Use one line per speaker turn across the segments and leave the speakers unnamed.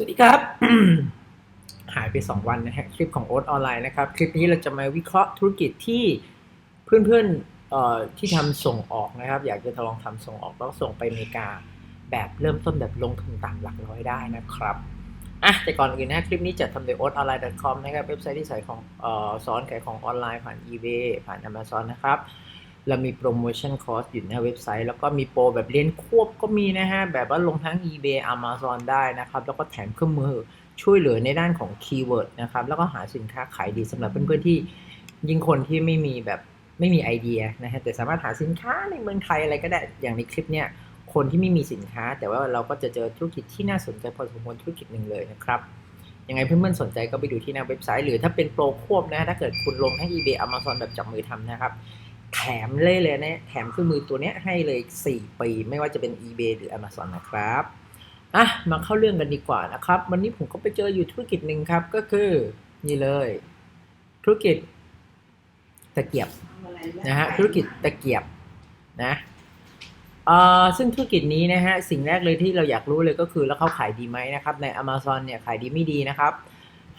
สวัสดีครับ หายไป 2 วันนะฮะคลิปของโอ๊ตออนไลน์นะครับ คลิปนี้เราจะมาวิเคราะห์ธุรกิจที่เพื่อนๆออที่ทำส่งออกนะครับ อยากจะทดลองทำส่งออกแล้วส่งไปอเมริกา แบบเริ่มต้นแบบลงทุนต่ำหลักร้อยได้นะครับอะแต่ก่อนอื่นนะคลิปนี้จัดทำโดย o a t o n l i n e c o m นะครับเว็บไซต์ที่ขายของออสอนขายของออนไลน์ผ่าน eBay ผ่าน Amazon นะครับ เรามีโปรโมชั่นคอร์สอยู่ในเว็บไซต์ แล้วก็มีโปรแบบเรียนควบก็มีนะฮะ แบบว่าลงทั้ง eBay Amazon ได้นะครับ แล้วก็แถมเครื่องมือช่วยเหลือในด้านของคีย์เวิร์ดนะครับ แล้วก็หาสินค้าขายดีสำหรับเพื่อนๆที่ยิ่งคนที่ไม่มีแบบไม่มีไอเดียนะฮะแต่สามารถหาสินค้าในเมืองไทยอะไรก็ได้อย่างในคลิปเนี่ยคนที่ไม่มีสินค้า แต่ว่าเราก็จะเจอธุรกิจที่น่าสนใจพอสมควรธุรกิจหนึ่งเลยนะครับยังไงเพื่อนๆสนใจก็ไปดูที่หน้าเว็บไซต์ หรือถ้าเป็นโปรควบนะถ้าเกิดคุณลงทั้ง eBay Amazon แบบจับมือทำนะครับ แถมเลยเลยนะแถมเครื่องมือตัวเนี้ยให้เลย 4 ปี ไม่ว่าจะเป็น eBay หรือ Amazon นะครับอะมาเข้าเรื่องกันดีกว่านะครับ วันนี้ผมก็ไปเจออยู่ธุรกิจหนึ่งครับ ก็คือนี่เลย ธุรกิจตะเกียบนะฮะธุรกิจตะเกียบนะเอ่อซึ่งธุรกิจนี้นะฮะสิ่งแรกเลยที่เราอยากรู้เลยก็คือแล้วเขาขายดีไหมนะครับใน Amazon เนี่ยขายดีไม่ดีนะครับ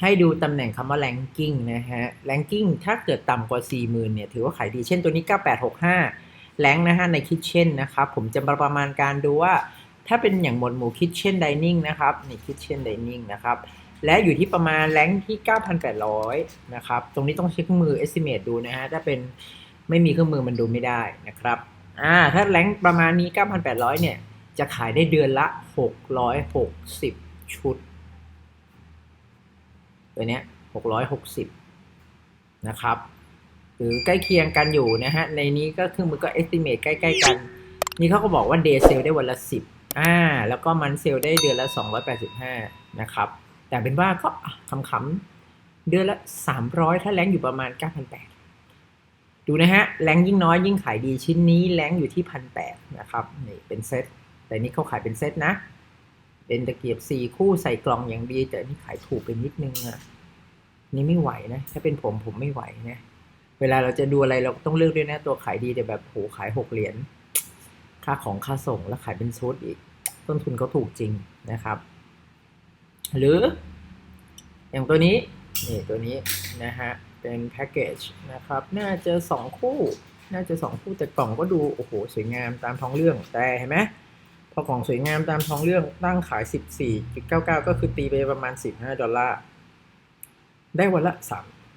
ให้ดูตำแหน่งคำว่า ranking นะฮะ ranking ถ้าเกิดต่ำกว่า 40,000เนี่ยถือว่าขายดีเช่นตัวนี้ 9865 แรงนะฮะใน kitchen นะครับ ผมจะประมาณการดูว่า ถ้าเป็นอย่างหมวดหมู่ kitchen dining นะครับนี่ kitchen dining นะครับและอยู่ที่ประมาณแรงที่ 9,800 นะครับ ตรงนี้ต้องใช้เครื่องมือ estimate ดูนะฮะ ถ้าเป็นไม่มีเครื่องมือมันดูไม่ได้นะครับ อ่า ถ้าแรงประมาณนี้ 9,800 เนี่ย จะขายได้เดือนละ 660 ชุด ตัวเนี้ย660นะครับ หรือใกล้เคียงกันอยู่นะฮะ ในนี้ก็เครื่องมือก็ estimate ใกล้ๆกัน นี่เขาก็บอกว่า day sale ได้วันละ10อ่า แล้วก็มันเซลได้เดือนละ285นะครับ แต่เป็นว่าก็ขำๆเดือนละ300ถ้าแรงอยู่ประมาณ9,800ดูนะฮะ แรงยิ่งน้อยยิ่งขายดีชิ้นนี้แรงอยู่ที่1,800นะครับ นี่เป็นเซต แต่นี่เขาขายเป็นเซตนะ เป็นตะเกียบสี่คู่ใส่กล่องอย่างดี แต่นี่ขายถูกไปนิดนึงอะ นี่ไม่ไหวนะ ถ้าเป็นผมผมไม่ไหวนะ เวลาเราจะดูอะไรเราต้องเลือกด้วยนะ ตัวขายดีแต่แบบโหขายหกเหรียญ ค่าของค่าส่งแล้วขายเป็นชุดอีก ต้นทุนเขาถูกจริงนะครับ หรือ อย่างตัวนี้ นี่ตัวนี้นะฮะ เป็นแพ็กเกจนะครับ น่าจะสองคู่ น่าจะสองคู่แต่กล่องก็ดู โอ้โห สวยงามตามท้องเรื่อง แต่เห็นไหมพอกล่องสวยงามตามท้องเรื่องตั้งขาย 14.99 ก็คือตีไปประมาณ 15 ดอลลาร์ ได้วันละ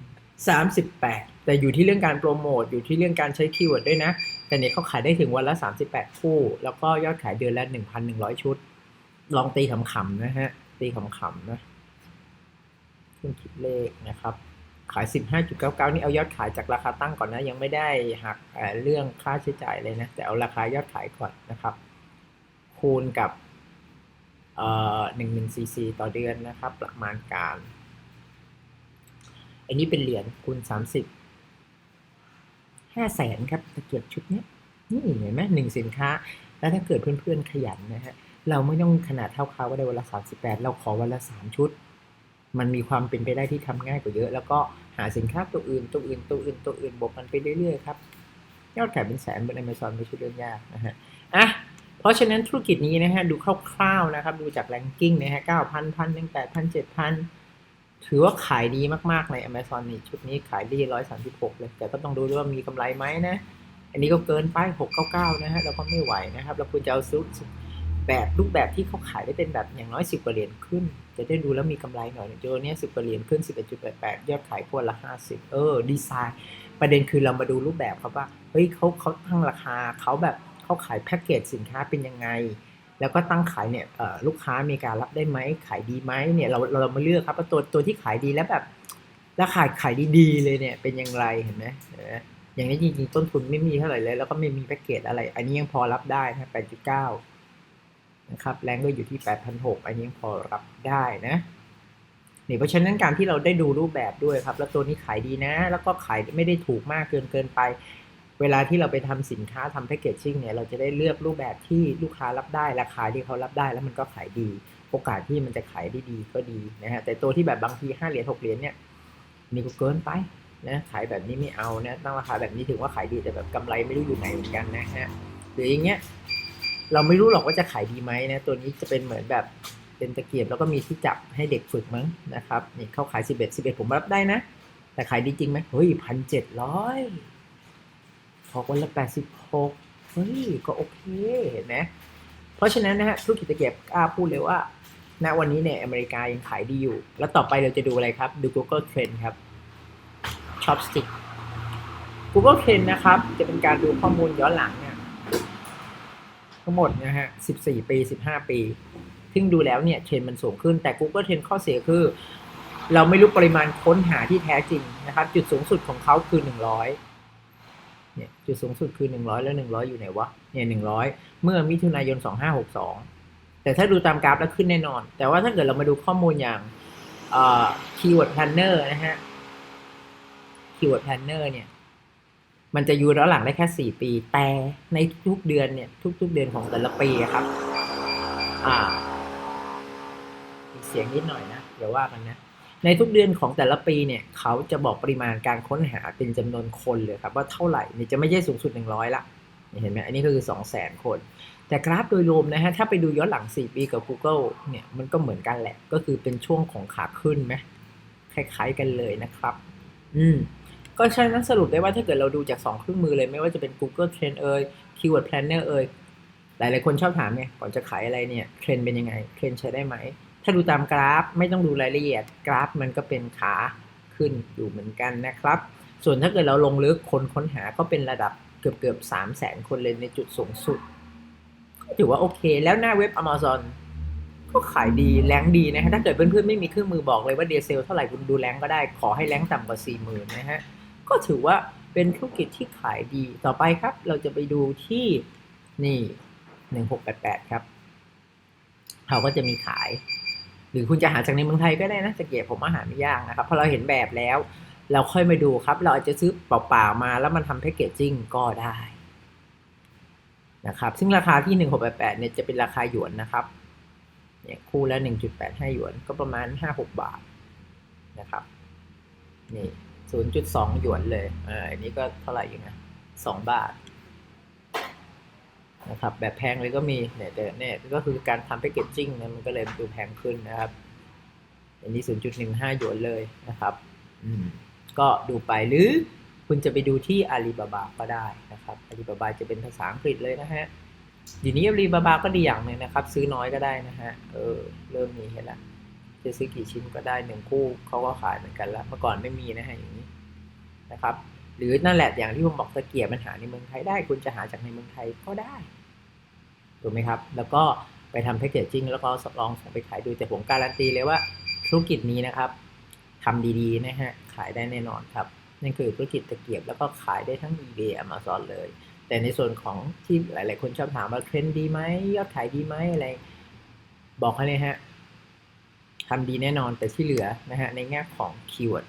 3 38แปดแต่อยู่ที่เรื่องการโปรโมทอยู่ที่เรื่องการใช้คีย์เวิร์ดด้วยนะ แต่เนี่ยเขาขายได้ถึงวันละ 38 คู่ แล้วก็ยอดขายเดือนละ 1,100 ชุด ลองตีขำๆนะฮะ ตีขำๆนะเครื่องคิดเลขนะครับ ขาย 15.99 นี่เอายอดขายจากราคาตั้งก่อนนะ ยังไม่ได้หักเเรื่องค่าใช้จ่ายเลยนะ แต่เอาราคายอดขายก่อนนะครับ คูณกับเอ่อหนึ่งหนึ่งซีซีต่อเดือนนะครับ ประมาณการ อันนี้เป็นเหรียญคูณสามสิบห้าแสนครับตะเกียบชุดนี้นี่เห็นไหมหนึ่งสินค้า แล้วถ้าเกิดเพื่อนๆขยันนะฮะเราไม่ต้องขนาดเท่าเขาก็ได้วันละสามสิบแปดเราขอวันละสามชุด มันมีความเป็นไปได้ที่ทำง่ายกว่าเยอะ แล้วก็หาสินค้าตัวอื่นตัวอื่นตัวอื่นตัวอื่นบวกกันไปเรื่อยๆครับยอดขายเป็นแสนบน Amazon ไม่ใช่เรื่องยากนะฮะอะเพราะฉะนั้นธุรกิจนี้นะฮะดูคร่าวๆนะครับ ดูจากแรงกิ้งนะฮะเก้าพันพันหนึ่งแปดพันเจ็ดพัน ถือว่าขายดีมากๆใน Amazon นี่ชุดนี้ขายดีร้อยสามสิบหกเลย แต่ก็ต้องดูด้วยว่ามีกำไรไหมนะ อันนี้ก็เกินไปหกเก้าเก้านะฮะเราก็ไม่ไหวนะครับ เราควรจะเอาซื้อแบบรูปแบบที่เขาขายได้เป็นแบบอย่างน้อยสิบกว่าเหรียญขึ้น จะได้ดูแล้วมีกำไรหน่อยเจอเนี้ยสิบกว่าเหรียญขึ้นสิบเอ็ดจุดแปดแปดยอดขายควรละห้าสิบเออ ดีไซน์ประเด็นคือเรามาดูรูปแบบครับว่าเฮ้ยเขาเขาตั้งราคาเขาแบบเขาขายแพ็กเกจสินค้าเป็นยังไง แล้วก็ตั้งขายเนี่ยลูกค้ามีการรับได้ไหมขายดีไหมเนี่ยเราเรามาเลือกครับว่าตัวตัวที่ขายดีแล้วแบบราคาขายดีๆเลยเนี่ยเป็นอย่างไรเห็นไหมเห็นไหมอย่างนี้จริงๆต้นทุนไม่มีเท่าไหร่เลย แล้วก็ไม่มีแพ็กเกจอะไร อันนี้ยังพอรับได้นะแปดจุดเก้านะครับแรงก็อยู่ที่แปดพันหกอันนี้ยังพอรับได้นะนี่เพราะฉะนั้นการที่เราได้ดูรูปแบบด้วยครับ แล้วตัวนี้ขายดีนะ แล้วก็ขายไม่ได้ถูกมากเกินเกินไป เวลาที่เราไปทำสินค้าทำแพคเกจจิ้งเนี่ยเราจะได้เลือกรูปแบบที่ลูกค้ารับได้ราคาที่เขารับได้แล้วมันก็ขายดี โอกาสที่มันจะขายได้ดีก็ดีนะฮะแต่ตัวที่แบบบางทีห้าเหรียญหกเหรียญเนี่ยนี่ก็เกินไปนะขายแบบนี้ไม่เอานะตั้งราคาแบบนี้ถือว่าขายดีแต่แบบกำไรไม่รู้อยู่ไหนเหมือนกันนะฮะหรืออย่างเงี้ยเราไม่รู้หรอกว่าจะขายดีไหมนะตัวนี้จะเป็นเหมือนแบบเป็นตะเกียบแล้วก็มีที่จับให้เด็กฝึกมั้งนะครับนี่เขาขาย 11 11 ผมรับได้นะ แต่ขายดีจริงไหมเฮ้ยพันเจ็ดร้อย พอกวันละ 86 เฮ้ย ก็โอเคเห็นไหมเพราะฉะนั้นนะฮะธุรกิจตะเกียบกล้าพูดเลยว่า ณ วันนี้เนี่ยอเมริกายังขายดีอยู่ แล้วต่อไปเราจะดูอะไรครับ ดู Google Trend ครับ Chopstick Google Trend นะครับ จะเป็นการดูข้อมูลย้อนหลังเนี่ยทั้งหมดนะฮะ 14 ปี 15 ปี ซึ่งดูแล้วเนี่ยเทรนด์มันสูงขึ้น แต่ Google Trend ข้อเสียคือ เราไม่รู้ปริมาณค้นหาที่แท้จริงนะครับ จุดสูงสุดของเขาคือ 100 เนี่ยจุดสูงสุดคือ 100 แล้ว 100 อยู่ไหนวะเนี่ย100 เมื่อมิถุนายน 2562 แต่ถ้าดูตามกราฟแล้วขึ้นแน่นอน แต่ว่าถ้าเกิดเรามาดูข้อมูลอย่างเอ่อ keyword planner นะฮะ keyword planner เนี่ยมันจะอยู่ย้อนหลังได้แค่ 4 ปี แต่ในทุกเดือนเนี่ย ทุก ๆ เดือนของแต่ละปีครับ อ่า มีเสียงนิดหน่อยนะ เดี๋ยวว่ากันนะ ในทุกเดือนของแต่ละปีเนี่ยเขาจะบอกปริมาณการค้นหาเป็นจำนวนคนเลยครับว่าเท่าไหร่เนี่ยจะไม่ใช่สูงสุด 100 ละเห็นไหมอันนี้ก็คือ 200,000 คน แต่กราฟโดยรวมนะฮะถ้าไปดูย้อนหลัง 4 ปีกับ Google เนี่ยมันก็เหมือนกันแหละ ก็คือเป็นช่วงของขาขึ้นไหมคล้ายๆกันเลยนะครับ อืมก็ใช่นั้นสรุปได้ว่าถ้าเกิดเราดูจาก 2 เครื่องมือเลยไม่ว่าจะเป็น Google Trend เอ่ย Keyword Planner เอ่ยหลายๆคนชอบถามไงก่อนจะขายอะไรเนี่ยเทรนเป็นยังไงเทรนใช้ได้ไหม ถ้าดูตามกราฟไม่ต้องดูรายละเอียดกราฟมันก็เป็นขาขึ้นอยู่เหมือนกันนะครับ ส่วนถ้าเกิดเราลงลึกคนค้นหาก็เป็นระดับเกือบเกือบสามแสนคนเลยในจุดสูงสุดก็ถือว่าโอเค แล้วหน้าเว็บ Amazon ก็ขายดีแรงดีนะฮะถ้าเกิดเพื่อนๆไม่มีเครื่องมือบอกเลยว่าเดซเซลเท่าไหร่คุณดูแรงก็ได้ขอให้แรงต่ำกว่า 4 0,000นะฮะก็ถือว่าเป็นธุรกิจที่ขายดีต่อไปครับ เราจะไปดูที่นี่ 1688 ครับ เขาก็จะมีขาย หรือคุณจะหาจากในเมืองไทยก็ได้นะจะเก็บผมว่าหาไม่ยากนะครับพราะเราเห็นแบบแล้ว เราค่อยมาดูครับ เราอาจจะซื้อเปล่าๆมาแล้วมันทำแพคเกจจิ้งก็ได้นะครับ ซึ่งราคาที่ 1688เนี่ยจะเป็นราคาหยวนนะครับเนี่ยคู่ละ 1.85 หยวนก็ประมาณ 5-6 บาทนะครับนี่ 0.2 หยวนเลยอ่าอันนี้ก็เท่าไหร่อยู่นะ2บาท นะครับแบบแพงเลยก็มีเนี่ยแต่เนี่ยก็คือการทำแพคเกจจิ้งนะมันก็เลยดูแพงขึ้นนะครับ อันนี้ 0.15 หยวนเลยนะครับอืมก็ดูไปหรือคุณจะไปดูที่อาลีบาบาก็ได้นะครับอาลีบาบาจะเป็นภาษาอังกฤษเลยนะฮะเดี๋ยวนี้อาลีบาบาก็ดีอย่างหนึ่งนะครับ ซื้อน้อยก็ได้นะฮะเออเริ่มมีเห็นละจะซื้อกี่ชิ้นก็ได้หนึ่งคู่เขาก็ขายเหมือนกันล้วเมื่อก่อนไม่มีนะฮะอย่างนี้นะครับ หรือนั่นแหละอย่างที่ผมบอกตะเกียบมันหาในเมืองไทยได้ คุณจะหาจากในเมืองไทยก็ได้ถูกไหมครับ แล้วก็ไปทำแพคเกจจิ้งแล้วก็ลองส่งไปขายดูแต่ผมการันตีเลยว่าธุรกิจนี้นะครับทำดีๆนะฮะขายได้แน่นอนครับนั่นคือธุรกิจตะเกียบแล้วก็ขายได้ทั้ง eBay Amazon เลย แต่ในส่วนของที่หลาย ๆ คนชอบถามว่าเทรนด์ดีไหมยอดขายดีไหมอะไร บอกให้เลยฮะทำดีแน่นอนแต่ที่เหลือนะฮะในแง่ของคีย์เวิร์ด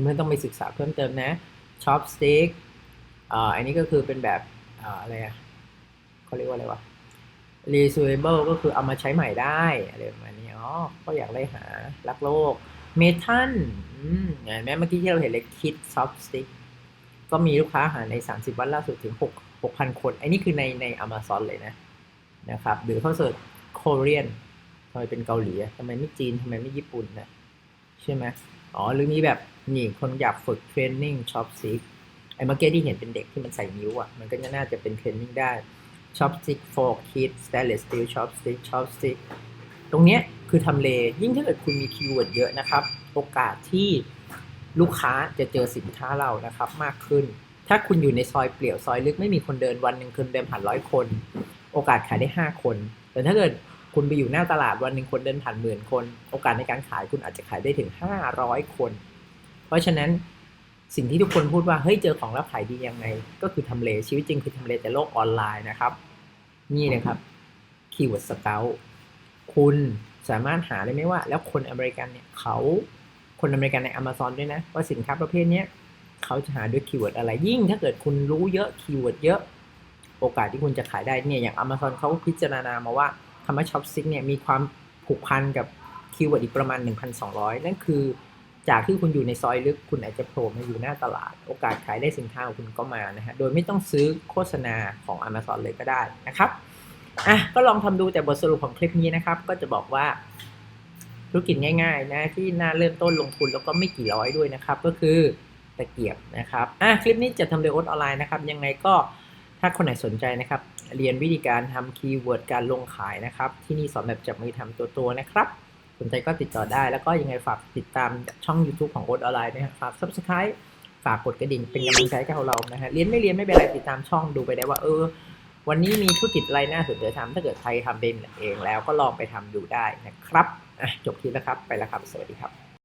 เพื่อนๆต้องไปศึกษาเพิ่มเติมนะช็อปสติ๊กอ่าอันนี้ก็คือเป็นแบบอ่าอะไรอะเขาเรียกว่าอะไรวะ reusable ก็คือเอามาใช้ใหม่ได้อะไรประมาณนี้อ๋อก็อยากได้หารักโลกเมทัลอืมเห็นไหมเมื่อกี้ที่เราเห็นเลยคิดซอฟสติ๊กก็มีลูกค้าหาใน 30 วันล่าสุดถึง 6 6,000 คน อันนี้คือในใน Amazon เลยนะนะครับ หรือเขาเสิร์ช Korean ทำไมเป็นเกาหลีทำไมไม่จีนทำไมไม่ญี่ปุ่นนะ ใช่ไหมอ๋อ หรือมีแบบ นี่คนอยากฝึกเทรนนิ่งช็อปซิกไอ้เมื่อกี้ที่เห็นเป็นเด็กที่มันใส่นิ้วอะ มันก็น่าจะเป็นเทรนนิ่งได้ช็อปซิกโฟร์คิดสเตนเลสสตีลช็อปซิกช็อปซิกตรงเนี้ยคือทำเลยิ่งถ้าเกิดคุณมีคีย์เวิร์ดเยอะนะครับ โอกาสที่ลูกค้าจะเจอสินค้าเรานะครับมากขึ้น ถ้าคุณอยู่ในซอยเปลี่ยวซอยลึกไม่มีคนเดินวันหนึ่งคนเดินผ่านร้อยคน โอกาสขายได้ห้าคน แต่ถ้าเกิดคุณไปอยู่หน้าตลาดวันหนึ่งคนเดินผ่านหมื่นคน โอกาสในการขายคุณอาจจะขายได้ถึง 500 คน ราะฉะนั้นสิ่งที่ทุกคนพูดว่าเฮ้ยเจอของแล้วขายดียังไง ก็คือทำเลชีวิตจริงคือทำเลแต่โลกออนไลน์นะครับ นี่เลยครับคีย์เวิร์ดสเกลคุณสามารถหาได้ไหมว่า แล้วคนอเมริกันเนี่ยเขาคนอเมริกันใน Amazon ด้วยนะ ว่าสินค้าประเภทนี้เขาจะหาด้วยคีย์เวิร์ดอะไรยิ่ง ถ้าเกิดคุณรู้เยอะคีย์เวิร์ดเยอะ โอกาสที่คุณจะขายได้เนี่ยอย่าง Amazon เขาพิจารณามาว่าคำว่าช็อปซิกเนี่ยมีความผูกพันกับคีย์เวิร์ดอีกประมาณ 1,200 นั่นคือ จากที่คุณอยู่ในซอยลึกคุณอาจจะโผล่มาอยู่หน้าตลาด โอกาสขายได้สินค้าของคุณก็มานะฮะโดยไม่ต้องซื้อโฆษณาของ Amazon เลยก็ได้นะครับอะก็ลองทำดูแต่บทสรุปของคลิปนี้นะครับ ก็จะบอกว่าธุรกิจง่ายๆนะที่น่าเริ่มต้นลงทุนแล้วก็ไม่กี่ร้อยด้วยนะครับ ก็คือตะเกียบนะครับอะคลิปนี้จะทำโดยโอ๊ตออนไลน์นะครับ ยังไงก็ถ้าคนไหนสนใจนะครับ เรียนวิธีการทำคีย์เวิร์ดการลงขายนะครับ ที่นี่สอนแบบจับมือทำตัวตัวๆนะครับ นใจก็ติดต่อได้ แล้วก็ยังไงฝากติดตามช่อง YouTube ของโอ๊ตออนไลน์นะครับฝาก Subscribe ฝากกดกระดิ่งเป็นกำลังใจให้กับเรานะฮะเรียนไม่เรียนไม่เป็นไรติดตามช่องดูไปได้ว่าเออ วันนี้มีธุรกิจอะไรน่าสนใจทำถ้าเกิดใครทำเป็นเองแล้วก็ลองไปทำดูได้นะครับจบคลิปแล้วครับไปแล้วครับ สวัสดีครับ